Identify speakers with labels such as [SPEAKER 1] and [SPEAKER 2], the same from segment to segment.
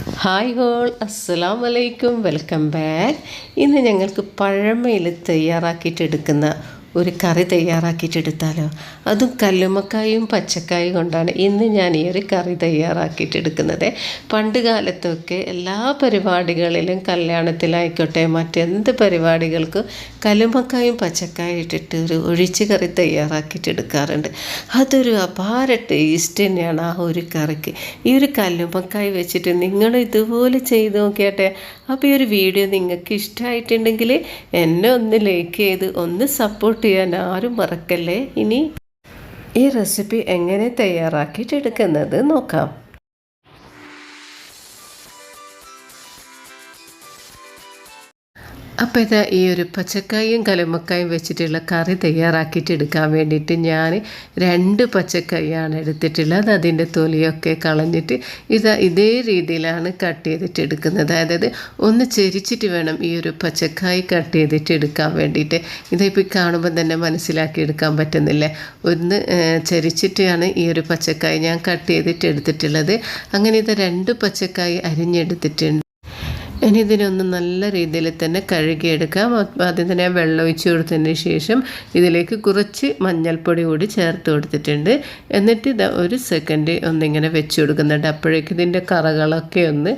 [SPEAKER 1] Hi whole അസ്സലാം വലൈക്കും welcome back. ഇന്ന് ഞങ്ങൾക്ക് പഴമയിൽ തയ്യാറാക്കിയിട്ടെടുക്കുന്ന ഒരു കറി തയ്യാറാക്കിയിട്ടെടുത്താലോ? അതും കല്ലുമ്മക്കായും പച്ചക്കായും കൊണ്ടാണ് ഇന്ന് ഞാൻ ഈ ഒരു കറി തയ്യാറാക്കിയിട്ടെടുക്കുന്നത്. പണ്ട് കാലത്തൊക്കെ എല്ലാ പരിപാടികളിലും കല്യാണത്തിലായിക്കോട്ടെ മറ്റെന്ത് പരിപാടികൾക്കും കല്ലുമ്മക്കായും പച്ചക്കായും ഇട്ടിട്ട് ഒരു ഒഴിച്ച് കറി തയ്യാറാക്കിയിട്ടെടുക്കാറുണ്ട്. അതൊരു അപാര ടേസ്റ്റ് തന്നെയാണ് ആ ഒരു കറിക്ക്. ഈ ഒരു കല്ലുമ്മക്കായ് വെച്ചിട്ട് നിങ്ങൾ ഇതുപോലെ ചെയ്ത് നോക്കിയാട്ടെ. അപ്പോൾ ഈ ഒരു വീഡിയോ നിങ്ങൾക്ക് ഇഷ്ടമായിട്ടുണ്ടെങ്കിൽ എന്നെ ഒന്ന് ലൈക്ക് ചെയ്ത് ഒന്ന് സപ്പോർട്ട് ചെയ്യാൻ ആരും മറക്കല്ലേ? ഇനി ഈ റെസിപ്പി എങ്ങനെ തയ്യാറാക്കിയിട്ടെടുക്കുന്നത് നോക്കാം. അപ്പോൾ ഇതാ ഈ ഒരു പച്ചക്കായും കലമക്കായും വെച്ചിട്ടുള്ള കറി തയ്യാറാക്കിയിട്ട് എടുക്കാൻ വേണ്ടിയിട്ട് ഞാൻ രണ്ട് പച്ചക്കായാണ് എടുത്തിട്ടുള്ളത്. അതിന്റെ തൊലിയൊക്കെ കളഞ്ഞിട്ട് ഇതാ ഇതേ രീതിയിലാണ് കട്ട് ചെയ്തിട്ട് എടുക്കുന്നത്. അതായത് ഒന്ന് ചെരിച്ചിട്ട് വേണം ഈ ഒരു പച്ചക്കായ് കട്ട് ചെയ്തിട്ട് എടുക്കാൻ വേണ്ടിയിട്ട്. ഇതിപ്പോൾ കാണുമ്പോൾ തന്നെ മനസ്സിലാക്കി എടുക്കാൻ പറ്റുന്നില്ല? ഒന്ന് ചരിച്ചിട്ടാണ് ഈ ഒരു പച്ചക്കായ് ഞാൻ കട്ട് ചെയ്തിട്ട് എടുത്തിട്ടുള്ളത്. അങ്ങനെ ഇത് രണ്ട് പച്ചക്കായ് അരിഞ്ഞെടുത്തിട്ടുണ്ട്. ഇനി ഇതിനൊന്ന് നല്ല രീതിയിൽ തന്നെ കഴുകിയെടുക്കാം. ആദ്യം തന്നെ വെള്ളം ഒഴിച്ചു കൊടുത്തതിന് ശേഷം ഇതിലേക്ക് കുറച്ച് മഞ്ഞൾപ്പൊടി കൂടി ചേർത്ത് കൊടുത്തിട്ടുണ്ട്. എന്നിട്ട് ഇത് ഒരു സെക്കൻഡ് ഒന്നിങ്ങനെ വെച്ച് കൊടുക്കുന്നുണ്ട്. അപ്പോഴേക്കും ഇതിന്റെ കറകളൊക്കെ ഒന്ന്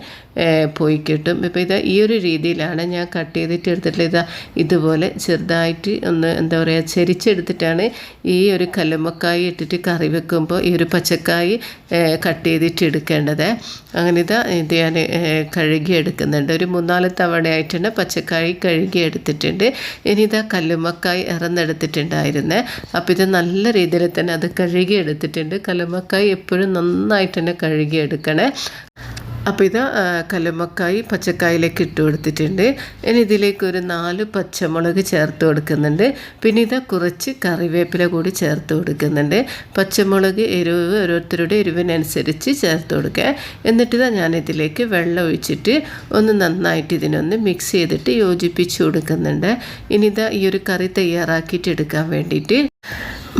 [SPEAKER 1] പോയി കിട്ടും. ഇപ്പോൾ ഇത് ഈ ഒരു രീതിയിലാണ് ഞാൻ കട്ട് ചെയ്തിട്ട് എടുത്തിട്ടുള്ളത്. ഇതാ ഇതുപോലെ ചെറുതായിട്ട് ഒന്ന് എന്താ പറയുക ചെരിച്ചെടുത്തിട്ടാണ് ഈ ഒരു കല്ലുമ്മക്കായി ഇട്ടിട്ട് കറി വെക്കുമ്പോൾ ഈ ഒരു പച്ചക്കായി കട്ട് ചെയ്തിട്ട് എടുക്കേണ്ടത്. അങ്ങനെ ഇതാ ഇത് ഞാൻ കഴുകി എടുക്കുന്നുണ്ട് ഒരു മൂന്നാൽ തവണയായിട്ടാണ് പച്ചക്കറി കഴുകി എടുത്തിട്ടുണ്ട്. ഇനി ഇതാ കല്ലുമ്മക്കായി ഇറന്നെടുത്തിട്ടുണ്ടായിരുന്നേ അപ്പോൾ ഇത് നല്ല രീതിയിൽ തന്നെ അത് കഴുകി എടുത്തിട്ടുണ്ട്. എപ്പോഴും നന്നായിട്ട് തന്നെ കഴുകി എടുക്കണേ. അപ്പോൾ ഇത് കല്ലുമ്മക്കായി പച്ചക്കായിലേക്ക് ഇട്ട് കൊടുത്തിട്ടുണ്ട്. ഇനി ഇതിലേക്ക് ഒരു നാല് പച്ചമുളക് ചേർത്ത് കൊടുക്കുന്നുണ്ട്. പിന്നെ ഇത് കുറച്ച് കറിവേപ്പില കൂടി ചേർത്ത് കൊടുക്കുന്നുണ്ട്. പച്ചമുളക് എരിവ് ഓരോരുത്തരുടെ എരിവിനനുസരിച്ച് ചേർത്ത് കൊടുക്കുക. എന്നിട്ട് ഇതാ ഞാൻ ഇതിലേക്ക് വെള്ളം ഒഴിച്ചിട്ട് ഒന്ന് നന്നായിട്ട് ഇതിനൊന്ന് മിക്സ് ചെയ്തിട്ട് യോജിപ്പിച്ച് കൊടുക്കുന്നുണ്ട്. ഇനി ഇതാ ഈ ഒരു കറി തയ്യാറാക്കിയിട്ട് എടുക്കാൻ വേണ്ടിയിട്ട്.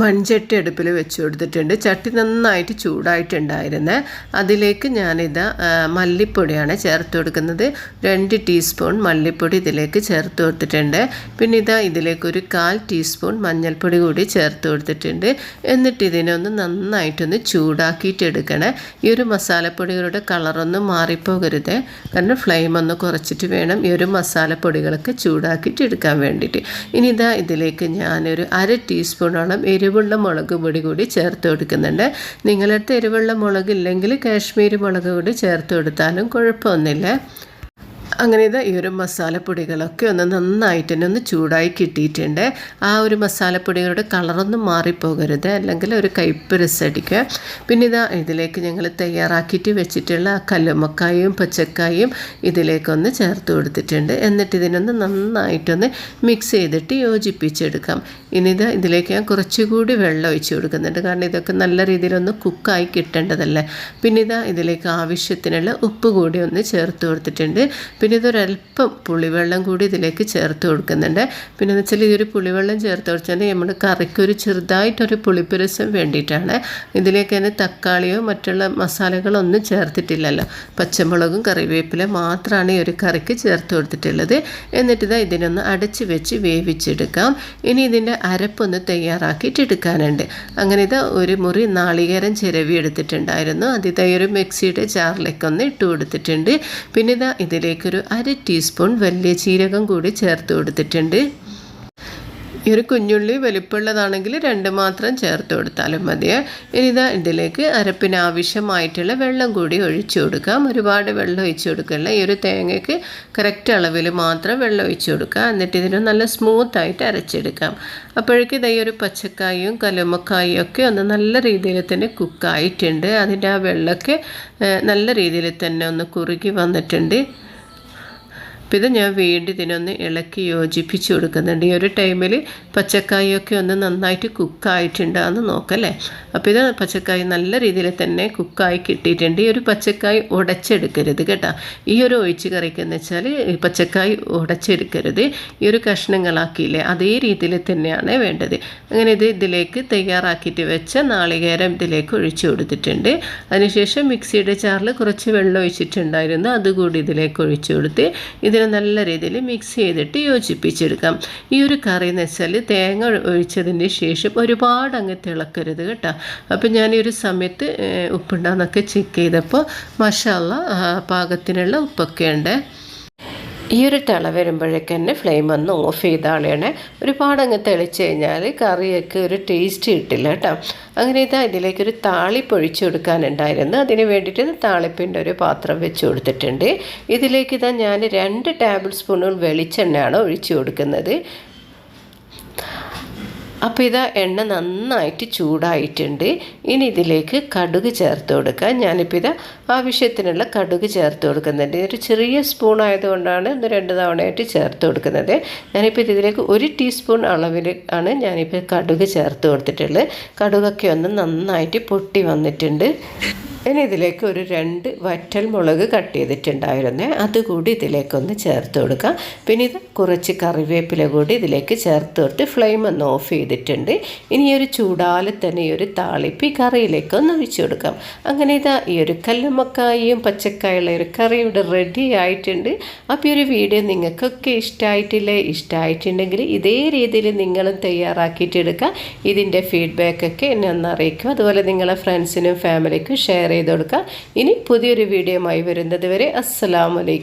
[SPEAKER 1] മൺചട്ടി അടുപ്പിൽ വെച്ച് കൊടുത്തിട്ടുണ്ട്. ചട്ടി നന്നായിട്ട് ചൂടായിട്ടുണ്ടായിരുന്നേ. അതിലേക്ക് ഞാനിത് മല്ലിപ്പൊടിയാണ് ചേർത്ത് കൊടുക്കുന്നത്. രണ്ട് ടീസ്പൂൺ മല്ലിപ്പൊടി ഇതിലേക്ക് ചേർത്ത് കൊടുത്തിട്ടുണ്ട്. പിന്നെ ഇതാ ഇതിലേക്ക് ഒരു കാൽ ടീസ്പൂൺ മഞ്ഞൾപ്പൊടി കൂടി ചേർത്ത് കൊടുത്തിട്ടുണ്ട്. എന്നിട്ട് ഇതിനൊന്ന് നന്നായിട്ടൊന്ന് ചൂടാക്കിയിട്ടെടുക്കണേ ഈ ഒരു മസാലപ്പൊടികളുടെ കളറൊന്നും മാറിപ്പോകരുത്. കാരണം ഫ്ലെയിം ഒന്ന് കുറച്ചിട്ട് വേണം ഈ ഒരു മസാലപ്പൊടികളൊക്കെ ചൂടാക്കിയിട്ട് എടുക്കാൻ വേണ്ടിയിട്ട്. ഇനി ഇതാ ഇതിലേക്ക് ഞാനൊരു അര ടീസ്പൂണോളം എരിവുള്ള മുളക് പൊടി കൂടി ചേർത്ത് കൊടുക്കുന്നുണ്ട്. നിങ്ങളടുത്ത് എരിവുള്ള മുളക് ഇല്ലെങ്കിൽ കാശ്മീരി മുളക് കൂടി ചേർത്ത് കൊടുത്താലും കുഴപ്പമൊന്നുമില്ല. അങ്ങനെ ഇത് ഈ ഒരു മസാലപ്പൊടികളൊക്കെ ഒന്ന് നന്നായിട്ട് തന്നെ ഒന്ന് ചൂടായി കിട്ടിയിട്ടുണ്ട്. ആ ഒരു മസാലപ്പൊടികളുടെ കളറൊന്നും മാറിപ്പോകരുത്. അല്ലെങ്കിൽ ഒരു കയ്പ്പ് രസടിക്കുക. പിന്നെ ഇതാ ഇതിലേക്ക് ഞങ്ങൾ തയ്യാറാക്കിയിട്ട് വെച്ചിട്ടുള്ള ആ കല്ലുമ്മക്കായും പച്ചക്കായും ഇതിലേക്കൊന്ന് ചേർത്ത് കൊടുത്തിട്ടുണ്ട്. എന്നിട്ട് ഇതിനൊന്ന് നന്നായിട്ടൊന്ന് മിക്സ് ചെയ്തിട്ട് യോജിപ്പിച്ചെടുക്കാം. ഇനി ഇത് ഇതിലേക്ക് ഞാൻ കുറച്ചുകൂടി വെള്ളം ഒഴിച്ച് കൊടുക്കുന്നുണ്ട്. കാരണം ഇതൊക്കെ നല്ല രീതിയിലൊന്ന് കുക്കായി കിട്ടേണ്ടതല്ലേ. പിന്നെ ഇതാ ഇതിലേക്ക് ആവശ്യത്തിനുള്ള ഉപ്പ് കൂടി ഒന്ന് ചേർത്ത് കൊടുത്തിട്ടുണ്ട്. പിന്നെ ഇതൊരല്പം പുളിവെള്ളം കൂടി ഇതിലേക്ക് ചേർത്ത് കൊടുക്കുന്നുണ്ട്. പിന്നെ എന്ന് വെച്ചാൽ ഇതൊരു പുളിവെള്ളം ചേർത്ത് കൊടുച്ചാൽ നമ്മൾ കറിക്കൊരു ചെറുതായിട്ടൊരു പുളിപ്പുരസം വേണ്ടിയിട്ടാണ്. ഇതിലേക്ക് തന്നെ തക്കാളിയോ മറ്റുള്ള മസാലകളൊന്നും ചേർത്തിട്ടില്ലല്ലോ. പച്ചമുളകും കറിവേപ്പില മാത്രമാണ് ഈ ഒരു കറിക്ക് ചേർത്ത് കൊടുത്തിട്ടുള്ളത്. എന്നിട്ട് ഇതാ ഇതിനൊന്ന് അടച്ച് വെച്ച് വേവിച്ചെടുക്കാം. ഇനി ഇതിന്റെ അരപ്പൊന്ന് തയ്യാറാക്കിയിട്ട് എടുക്കാനുണ്ട്. അങ്ങനെ ഇത് ഒരു മുറി നാളികേരം ചിരവി എടുത്തിട്ടുണ്ടായിരുന്നു. അതിതാ ഒരു മിക്സിയുടെ ജാറിലേക്കൊന്ന് ഇട്ട് കൊടുത്തിട്ടുണ്ട്. പിന്നെ ഇതാ ഇതിലേക്ക് ഒരു അര ടീസ്പൂൺ വലിയ ജീരകം കൂടി ചേർത്ത് കൊടുത്തിട്ടുണ്ട്. ഈ ഒരു കുഞ്ഞുള്ളി വലിപ്പമുള്ളതാണെങ്കിൽ രണ്ട് മാത്രം ചേർത്ത് കൊടുത്താലും മതിയെ ഇനി ഇതാ ഇതിലേക്ക് അരപ്പിന് ആവശ്യമായിട്ടുള്ള വെള്ളം കൂടി ഒഴിച്ചു കൊടുക്കാം. ഒരുപാട് വെള്ളം ഒഴിച്ചു കൊടുക്കില്ല. ഈ ഒരു തേങ്ങയ്ക്ക് കറക്റ്റ് അളവിൽ മാത്രം വെള്ളം ഒഴിച്ചു കൊടുക്കുക എന്നിട്ട് ഇതിന് നല്ല സ്മൂത്തായിട്ട് അരച്ചെടുക്കാം. അപ്പോഴേക്കും ഇതാ ഒരു പച്ചക്കായും കലുമക്കായും ഒക്കെ ഒന്ന് നല്ല രീതിയിൽ തന്നെ കുക്കായിട്ടുണ്ട് അതിന്റെ ആ വെള്ളമൊക്കെ നല്ല രീതിയിൽ തന്നെ ഒന്ന് കുറുകി വന്നിട്ടുണ്ട്. അപ്പോൾ ഇത് ഞാൻ വീണ്ടും ഇതിനൊന്ന് ഇളക്കി യോജിപ്പിച്ച് കൊടുക്കുന്നുണ്ട്. ഈ ഒരു ടൈമിൽ പച്ചക്കായൊക്കെ ഒന്ന് നന്നായിട്ട് കുക്കായിട്ടുണ്ടാന്ന് നോക്കല്ലേ? അപ്പോൾ ഇത് പച്ചക്കായ നല്ല രീതിയിൽ തന്നെ കുക്കായി കിട്ടിയിട്ടുണ്ട്. ഈ ഒരു പച്ചക്കായ ഉടച്ചെടുക്കരുത് കേട്ടോ. ഈ ഒരു ഒഴിച്ച് കറിക്കെന്ന് വെച്ചാൽ ഈ പച്ചക്കായ ഉടച്ചെടുക്കരുത്. ഈ ഒരു കഷ്ണങ്ങളാക്കിയില്ലേ അതേ രീതിയിൽ തന്നെയാണ് വേണ്ടത്. അങ്ങനെ ഇത് ഇതിലേക്ക് തയ്യാറാക്കിയിട്ട് വെച്ച നാളികേരം ഇതിലേക്ക് ഒഴിച്ചു കൊടുത്തിട്ടുണ്ട്. അതിനുശേഷം മിക്സിയുടെ ചാറിൽ കുറച്ച് വെള്ളം ഒഴിച്ചിട്ടുണ്ടായിരുന്നു. അതുകൂടി ഇതിലേക്ക് ഒഴിച്ചു കൊടുത്ത് ഇതിനെ നല്ല രീതിയിൽ മിക്സ് ചെയ്തിട്ട് യോജിപ്പിച്ചെടുക്കാം. ഈ ഒരു കറി എന്ന് വെച്ചാൽ തേങ്ങ ഒഴിച്ചതിന് ശേഷം ഒരുപാട് അങ്ങ് തിളക്കരുത് കേട്ടോ. അപ്പം ഞാൻ ഈ ഒരു സമയത്ത് ഉപ്പുണ്ടാന്നൊക്കെ ചെക്ക് ചെയ്തപ്പോൾ മഷാല പാകത്തിനുള്ള ഉപ്പൊക്കെ ഉണ്ട് ഈ ഒരു തിള വരുമ്പോഴേക്ക് തന്നെ ഫ്ലെയിം ഒന്ന് ഓഫ് ചെയ്താളെയാണ് ഒരുപാട് അങ്ങ് തെളിച്ച് കഴിഞ്ഞാൽ കറിയൊക്കെ ഒരു ടേസ്റ്റ് കിട്ടില്ല കേട്ടോ. അങ്ങനെ ഇതാ ഇതിലേക്കൊരു താളി ഒഴിച്ചു കൊടുക്കാനുണ്ടായിരുന്നു. അതിന് വേണ്ടിയിട്ട് താളിപ്പിന്റെ ഒരു പാത്രം വെച്ച് കൊടുത്തിട്ടുണ്ട്. ഇതിലേക്ക് ഇതാ ഞാൻ രണ്ട് ടേബിൾ സ്പൂണുകൾ വെളിച്ചെണ്ണയാണ് ഒഴിച്ചു കൊടുക്കുന്നത്. അപ്പോൾ ഇതാ എണ്ണ നന്നായിട്ട് ചൂടായിട്ടുണ്ട്. ഇനി ഇതിലേക്ക് കടുക് ചേർത്ത് കൊടുക്കുക ഞാനിപ്പോൾ ഇതാ ആവശ്യത്തിനുള്ള കടുക് ചേർത്ത് കൊടുക്കുന്നുണ്ട്. ഒരു ചെറിയ സ്പൂൺ ആയതുകൊണ്ടാണ് ഒന്ന് രണ്ട് തവണയായിട്ട് ചേർത്ത് കൊടുക്കുന്നത്. ഞാനിപ്പോൾ ഇതിലേക്ക് ഒരു ടീസ്പൂൺ അളവിൽ ആണ് ഞാനിപ്പോൾ കടുക് ചേർത്ത് കൊടുത്തിട്ടുള്ളത്. കടുകൊക്കെ ഒന്ന് നന്നായിട്ട് പൊട്ടി വന്നിട്ടുണ്ട്. ഇനി ഇതിലേക്ക് ഒരു രണ്ട് വറ്റൽ മുളക് കട്ട് ചെയ്തിട്ടുണ്ടായിരുന്നേ. അതുകൂടി ഇതിലേക്കൊന്ന് ചേർത്ത് കൊടുക്കാം പിന്നെ ഇത് കുറച്ച് കറിവേപ്പില കൂടി ഇതിലേക്ക് ചേർത്ത് കൊടുത്ത് ഫ്ലെയിം ഒന്ന് ഓഫ് ചെയ്തിട്ടുണ്ട്. ഇനി ഒരു ചൂടാലിൽ തന്നെ ഈ ഒരു താളിപ്പ് ഈ കറിയിലേക്ക് ഒന്ന് ഒഴിച്ചു കൊടുക്കാം. അങ്ങനെ ഇതാ ഈ ഒരു കല്ലുമ്മക്കായും പച്ചക്കായുള്ള ഒരു കറി ഇവിടെ റെഡി ആയിട്ടുണ്ട്. അപ്പോൾ ഈ ഒരു വീഡിയോ നിങ്ങൾക്കൊക്കെ ഇഷ്ടമായിട്ടില്ലേ? ഇഷ്ടമായിട്ടുണ്ടെങ്കിൽ ഇതേ രീതിയിൽ നിങ്ങളും തയ്യാറാക്കിയിട്ടെടുക്കുക ഇതിന്റെ ഫീഡ്ബാക്കൊക്കെ എന്നെ ഒന്ന് അറിയിക്കും അതുപോലെ നിങ്ങളെ ഫ്രണ്ട്സിനും ഫാമിലിക്കും ചെയ്ത് കൊടുക്കുക ഇനി പുതിയൊരു വീഡിയോയുമായി വരുന്നത് വരെ അസ്സലാമലൈക്കും